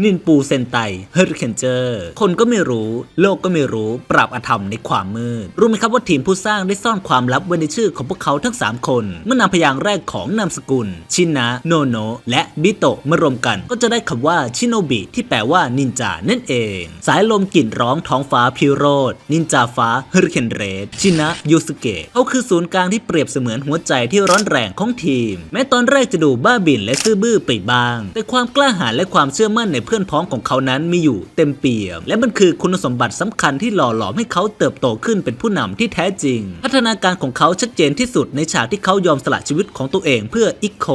นินปูเซนไตเฮอริเคนเจอร์ คนก็ไม่รู้ โลกก็ไม่รู้ ปราบอธรรมในความมืด รู้ไหมครับว่าทีมผู้สร้างได้ซ่อนความลับไว้ในชื่อของพวกเขาทั้ง 3 คน เมื่อนำพยางค์แรกของนามสกุล ชินะ โนโนะและบิโตะมารวมกัน ก็จะได้คำว่าชิโนบิ ที่แปลว่านินจานั่นเอง สายลมกลิ่นร้องท้องฟ้าพิโรธนินจาฟ้าเฮอริเคนเรดชินะยูสเกะเขาคือศูนย์กลางที่เปรียบเสมือนหัวใจที่ร้อนแรงของทีม แม้ตอนแรกจะดูบ้าบิ่นและซื่อบื้อไปบ้าง แต่ความกล้าหาญและความเชื่อมั่นในเพื่อนพ้องของเขานั้นมีอยู่เต็มเปี่ยม และมันคือคุณสมบัติสำคัญที่หล่อหลอมให้เขาเติบโตขึ้นเป็นผู้นำที่แท้จริง พัฒนาการของเขาชัดเจนที่สุดในฉากที่เขายอมสละชีวิตของตัวเองเพื่ออิโค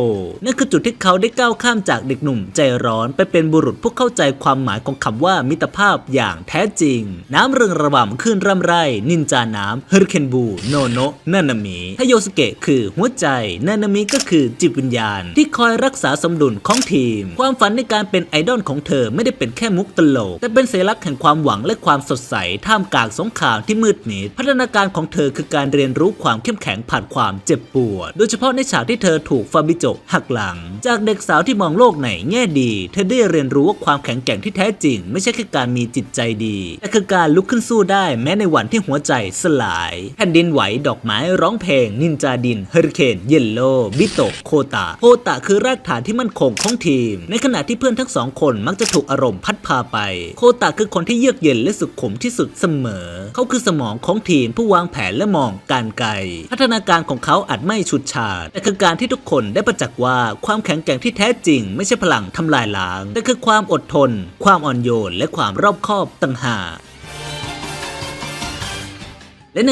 นั่นคือจุดที่เขาได้ก้าวข้ามจากเด็กหนุ่มใจร้อนไปเป็นบุรุษผู้เข้าใจความหมายของคำว่ามิตรภาพอย่างแท้จริง น้ำเริงระบำขึ้นร่ำไร นินจาน้ำเฮอริเคนบูโนโนะนานามิถ้าโยสเกะคือหัวใจนานามิก็คือจิตวิญญาณ ที่คอยรักษาสมดุลของทีม ความฝันในการเป็นไอดอลของเธอไม่ได้เป็นแค่มุกตลก แต่เป็นสัญลักษณ์แห่งความหวังและความสดใส ท่ามกลางสงครามที่มืดมิดพัฒนาการของเธอคือการเรียนรู้ความเข้มแข็งผ่านความเจ็บปวด โดยเฉพาะในฉากที่เธอถูกฟาบิโจหักหลัง จากเด็กสาวที่มองโลกในแง่ดี เธอได้เรียนรู้ว่าความแข็งแกร่งที่แท้จริง ไม่ใช่แค่การมีจิตใจดีแต่คือการลุกขึ้นสู้ได้แม้ในวันที่หัวใจสลายแผ่นดินไหวดอกไม้ร้องเพลง นินจาดินเฮอริเคนเยลโลบิโตโคตาโคตาคือรากฐานที่มั่นคงของทีม ในขณะที่เพื่อนทั้งสองคนมักจะถูกอารมณ์พัดพาไป โคตาคือคนที่เยือกเย็นและสุขุมที่สุดเสมอ เขาคือสมองของทีมผู้วางแผนและมองการไกล พัฒนาการของเขาอาจไม่ฉุดฉาดแต่คือการที่ทุกคนได้ประจักษ์ว่าความแข็งแกร่งที่แท้จริง ไม่ใช่พลังทำลายล้าง แต่คือความอดทน ความอ่อนโยน และความรอบคอบต่างหากและใน